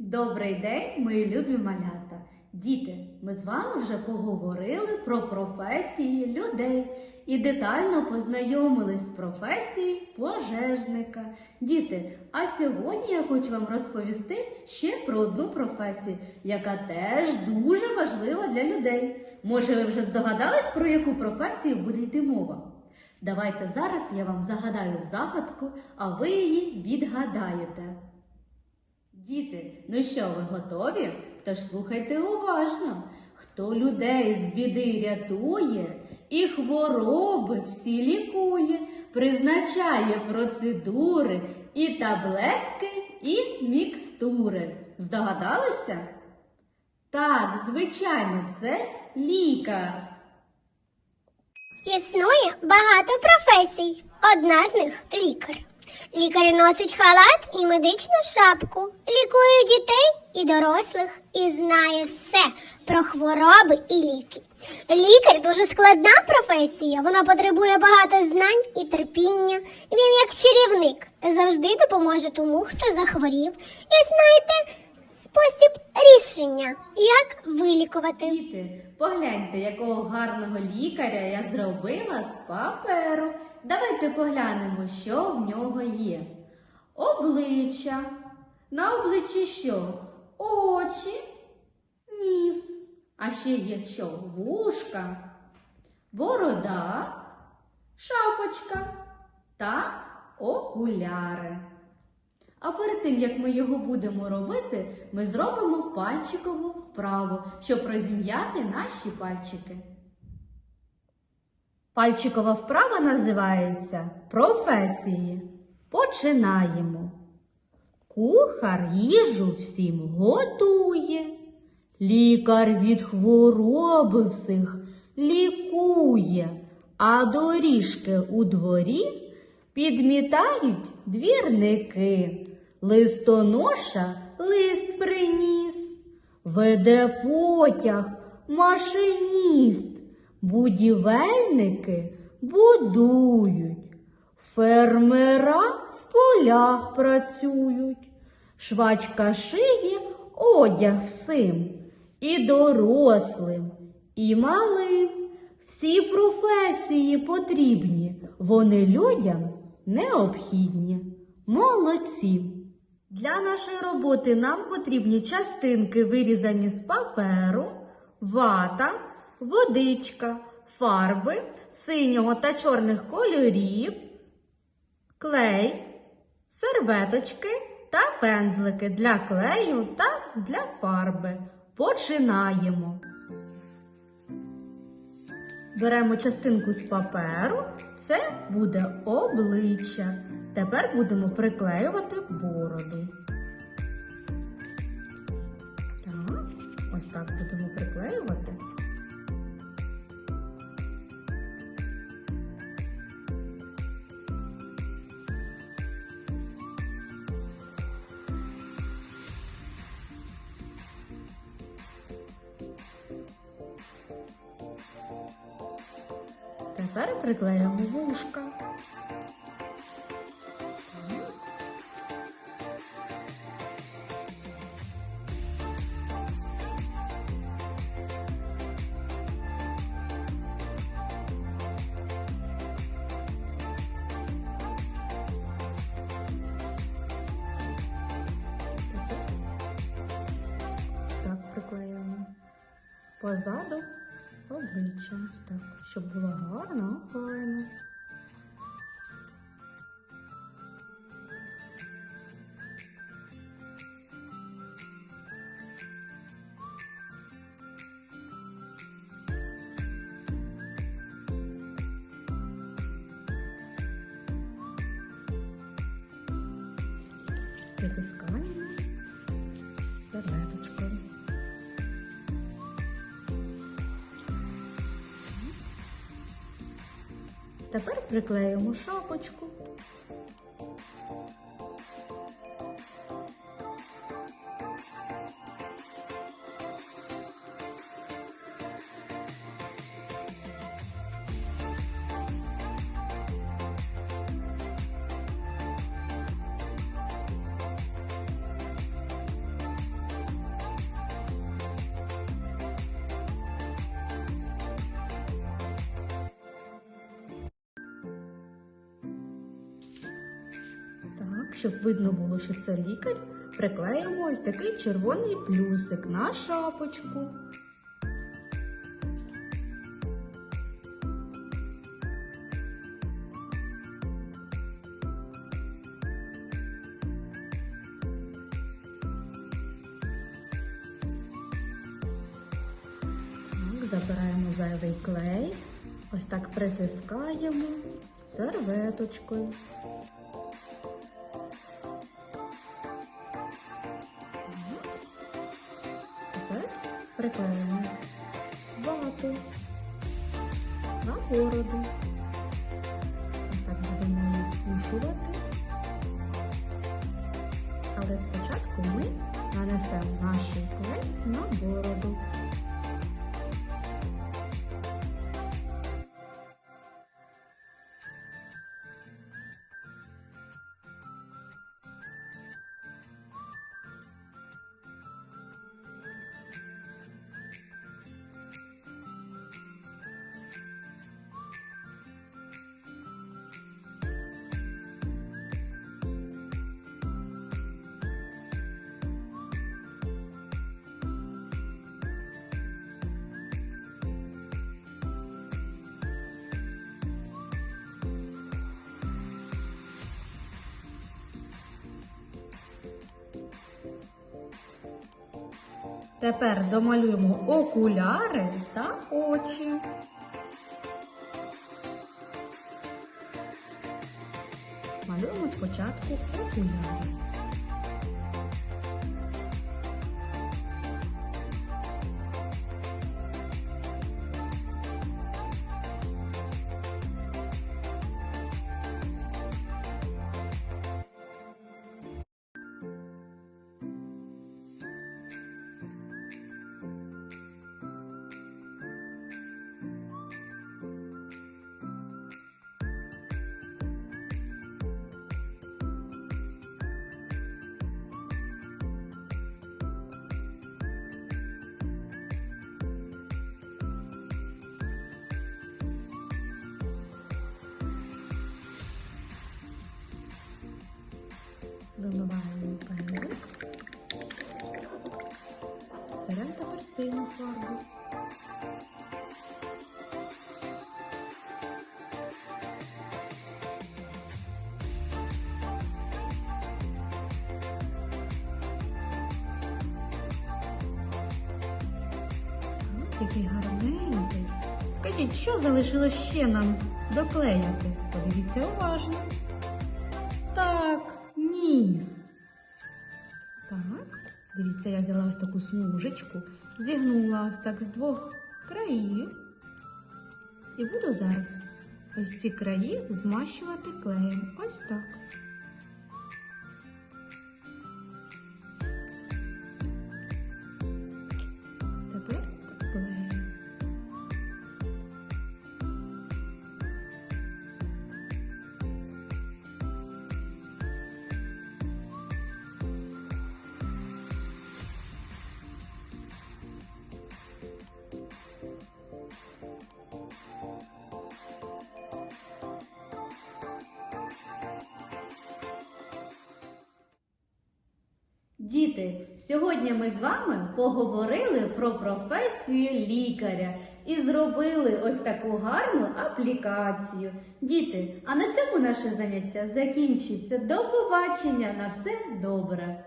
Добрий день, мої любі малята! Діти, ми з вами вже поговорили про професії людей і детально познайомились з професією пожежника. Діти, а сьогодні я хочу вам розповісти ще про одну професію, яка теж дуже важлива для людей. Може, ви вже здогадались, про яку професію буде йти мова? Давайте зараз я вам загадаю загадку, а ви її відгадаєте. Діти, ну що, ви готові? Тож слухайте уважно. Хто людей з біди рятує і хвороби всі лікує, призначає процедури і таблетки, і мікстури. Здогадалися? Так, звичайно, це лікар. Існує багато професій. Одна з них лікар. Лікар носить халат і медичну шапку, лікує дітей і дорослих і знає все про хвороби і ліки. Лікар дуже складна професія. Вона потребує багато знань і терпіння. Він, як чарівник, завжди допоможе тому, хто захворів. І знаєте спосіб рішення, як вилікувати. Діти, погляньте, якого гарного лікаря я зробила з паперу. Давайте поглянемо, що в нього є. Обличчя. На обличчі що? Очі, ніс. А ще є що? Вушка, борода, шапочка та окуляри. А перед тим, як ми його будемо робити, ми зробимо пальчикову вправу, щоб розім'яти наші пальчики. Пальчикова вправа називається професії. Починаємо. Кухар їжу всім готує, лікар від хвороби всіх лікує, а доріжки у дворі підмітають двірники. Листоноша лист приніс, веде потяг машиніст, будівельники будують, фермера в полях працюють, швачка шиє одяг всім, і дорослим, і малим. Всі професії потрібні, вони людям необхідні. Молодці! Для нашої роботи нам потрібні частинки, вирізані з паперу, вата, водичка, фарби синього та чорних кольорів, клей, серветочки та пензлики для клею та для фарби. Починаємо. Беремо частинку з паперу, це буде обличчя. Тепер будемо приклеювати бороду. Так, ось так будемо приклеювати. Тепер приклеїмо вушка. Позаду обличчя. Ось так, щоб було гарно, файно. Притискаємо Тепер приклеїмо шапочку. Щоб видно було, що це лікар, приклеїмо ось такий червоний плюсик на шапочку. Забираємо зайвий клей. Ось так притискаємо серветочкою. Приклеїмо вату на бороду. Ось так будемо її спушувати. Але спочатку ми нанесемо наш клей на бороду. Тепер домалюємо окуляри та очі. Малюємо спочатку окуляри. Вимиваємо пензлик. Беремо тепер фарбу. Так, Який гарненький. Скажіть, що залишилось ще нам доклеяти? Подивіться уважно. Так, ніс. Так, дивіться, я взяла ось таку смужечку, зігнула ось так з двох країв. І буду зараз ось ці краї змащувати клеєм. Ось так. Діти, сьогодні ми з вами поговорили про професію лікаря і зробили ось таку гарну аплікацію. Діти, а на цьому наше заняття закінчується. До побачення! На все добре!